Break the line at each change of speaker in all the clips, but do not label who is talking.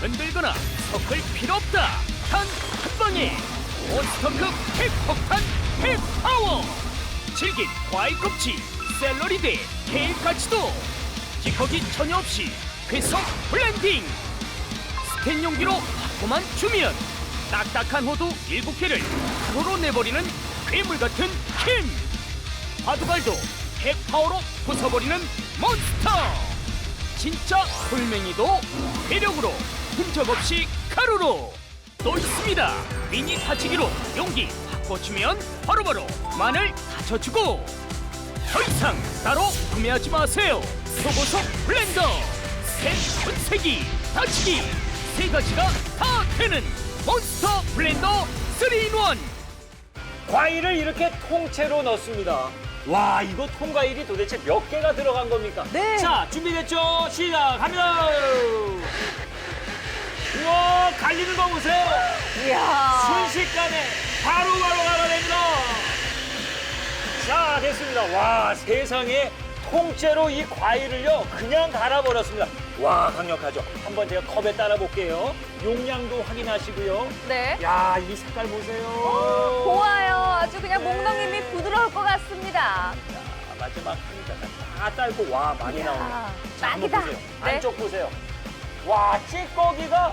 흔들거나 섞을 필요 없다. 단 한 방에 몬스터급 핵폭탄 핵파워. 질긴 과일 껍질, 샐러리 대 가치도 기거기 전혀 없이 회성 블렌딩. 스텐 용기로 바꿔만 주면 딱딱한 호두 7개를 가로로 내버리는 괴물 같은 힘. 바둑알도 핵파워로 부숴버리는 몬스터. 진짜 돌멩이도 괴력으로 흔적 없이 가루로 또 있습니다 미니 다치기로 용기 바꿔주면 바로바로 마늘 다쳐주고 더 이상 따로 구매하지 마세요 초고속 블렌더 새 분쇄기 다치기 세 가지가 다 되는 몬스터 블렌더 3인원
과일을 이렇게 통째로 넣습니다. 와, 이거 통과일이 도대체 몇 개가 들어간 겁니까?
네.
자, 준비됐죠? 시작합니다. 우와, 갈리는 거 보세요.
이야.
순식간에 바로 바로 갈아냅니다. 자, 됐습니다. 와, 세상에 통째로 이 과일을요, 그냥 갈아버렸습니다. 와, 강력하죠? 한번 제가 컵에 따라 볼게요. 용량도 확인하시고요.
네.
야, 이 색깔 보세요.
고와요. 아주 그냥
네.
목넘김이 부드러울 것 같습니다.
자, 마지막 한잔다 딸고 와 많이
이야,
나옵니다. 자, 한번
딱이다.
보세요.
네.
안쪽 보세요. 와 찌꺼기가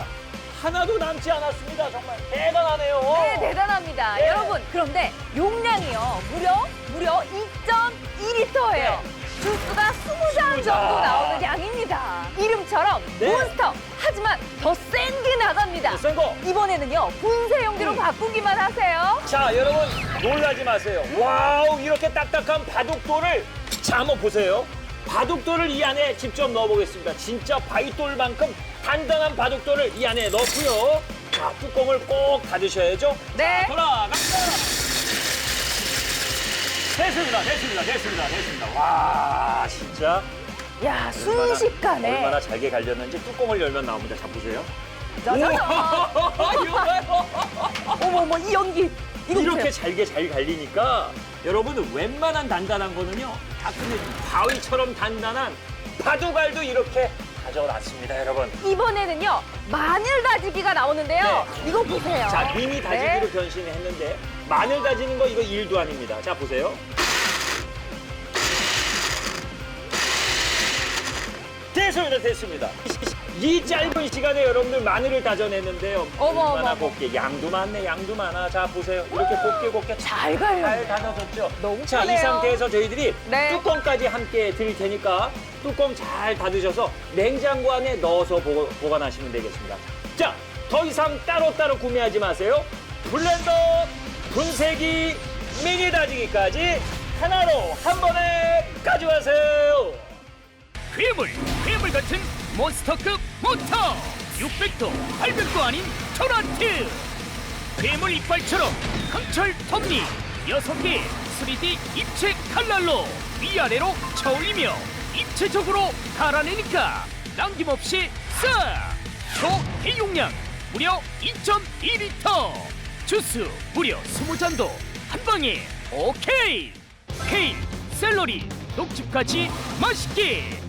하나도 남지 않았습니다. 정말 대단하네요.
네, 대단합니다.
네.
여러분, 그런데 용량이요. 무려, 무려 2.2리터예요.
네.
주스가 20잔
20잔.
정도 나오는 양입니다. 이름처럼
네.
몬스터. 하지만 더 센 게 나갑니다.
센 거.
이번에는요, 분쇄 용기로
음.
바꾸기만 하세요.
자 여러분 놀라지 마세요. 와우 이렇게 딱딱한 바둑돌을 자 한번 보세요. 바둑돌을 이 안에 직접 넣어보겠습니다. 진짜 바위돌만큼 단단한 바둑돌을 이 안에 넣고요. 자 뚜껑을 꼭 닫으셔야죠.
네.
자, 돌아갑니다. 됐습니다. 됐습니다. 됐습니다. 됐습니다. 와 진짜
야,
얼마나-
순식간에.
얼마나 잘게 갈렸는지 뚜껑을 열면 나옵니다. 자 보세요.
짜자잔.
우와, 이거요.
어머, 어머, 이 연기. 이거
이렇게
보세요.
잘게 잘 갈리니까 여러분은 웬만한 단단한 거는요 다 끝내줍니다. 바위처럼 단단한 바둑알도 이렇게 가져놨습니다, 여러분.
이번에는요, 마늘 다지기가 나오는데요. 이거 보세요.
네. 자, 미니 다지기로
네.
변신했는데 마늘 다지는 거 이거 일도 아닙니다. 자, 보세요. 됐습니다, 됐습니다. 이 짧은 시간에 여러분들 마늘을 다져냈는데요.
어머,
얼마나
어머.
곱게 양도 많네, 양도 많아. 자, 보세요. 이렇게 곱게 곱게
잘 갈려.
잘 다져졌죠?
너무
자, 이
편해요.
상태에서 저희들이
네.
뚜껑까지 함께 드릴 테니까 뚜껑 잘 닫으셔서 냉장고 안에 넣어서 보, 보관하시면 되겠습니다. 자, 더 이상 따로따로 구매하지 마세요. 블렌더, 분쇄기, 미니 다지기까지 하나로 한 번에 가져가세요.
괴물 괴물 같은 몬스터급 모터! 600도 800도 아닌 토라트! 괴물 이빨처럼 강철 톱니 6개 3D 입체 칼날로 위아래로 저울리며 입체적으로 갈아내니까 남김없이 싹 초대용량 무려 2.2리터! 주스 무려 20잔도 한 방에 오케이! 케일 샐러리 녹즙까지 맛있게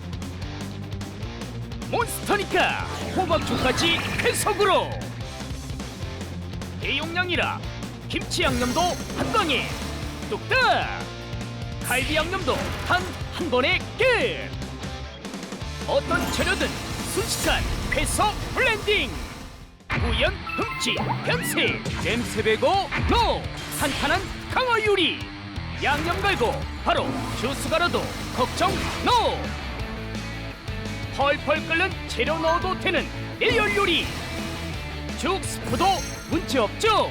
몬스터니까 호박죽까지 해석으로. 대용량이라 김치 양념도 한 방에 뚝딱. 갈비 양념도 단 한 번에 끝. 어떤 재료든 순식간 회서 블렌딩. 우연 흠집 변세 냄새 배고 노 탄탄한 강화 요리. 양념 갈고 바로 주스 갈아도 걱정 노 펄펄 끓는 재료 넣어도 되는 예열 요리. 죽 스프도 문제 없죠?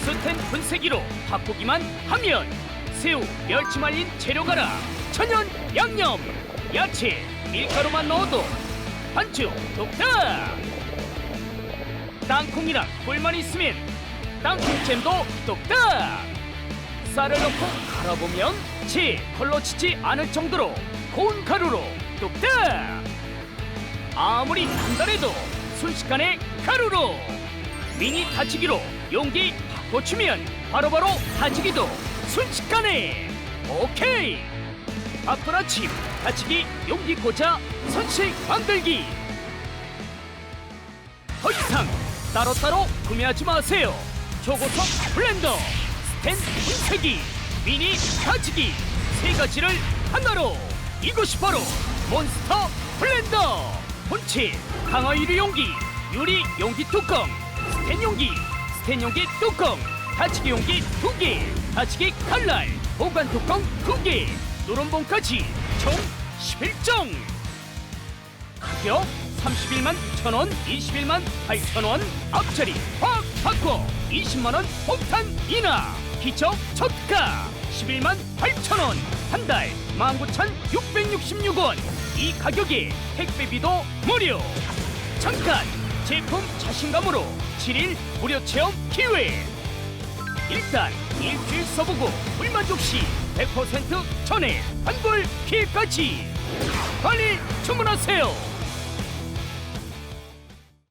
스텐 분쇄기로 바꾸기만 하면 새우 멸치 말린 재료 갈아 천연 양념 야채 밀가루만 넣어도 반죽 뚝딱 땅콩이랑 꿀만 있으면 땅콩잼도 뚝딱 쌀을 넣고 갈아보면 채 걸러치지 않을 정도로 고운 가루로 뚝딱 아무리 단단해도 순식간에 가루로! 미니 다치기로 용기 바꿔주면 바로바로 다치기도 순식간에! 오케이! 바쁜 아침 다치기 용기 꽂아 선식 만들기! 더 이상 따로따로 구매하지 마세요. 초고속 블렌더, 스텐 분쇄기, 미니 다지기 세 가지를 하나로! 이것이 바로 몬스터 블렌더. 본체 강화 유리 용기, 유리 용기 뚜껑, 스텐 용기, 스텐 용기 뚜껑, 다치기 용기 두 개, 다치기 칼날, 보관 뚜껑 두 개, 노런봉까지 총 11종. 가격 31만 1천원, 21만 8천원, 앞자리 확 바꿔 20만원 폭탄 인하, 기적 저가 11만 8천원, 한 달 19,666원. 이 가격에 택배비도 무료. 잠깐 제품 자신감으로 7일 무료 체험 기회. 일단 일주일 써보고 불만족 시 100% 전액 환불 피해까지 빨리 주문하세요.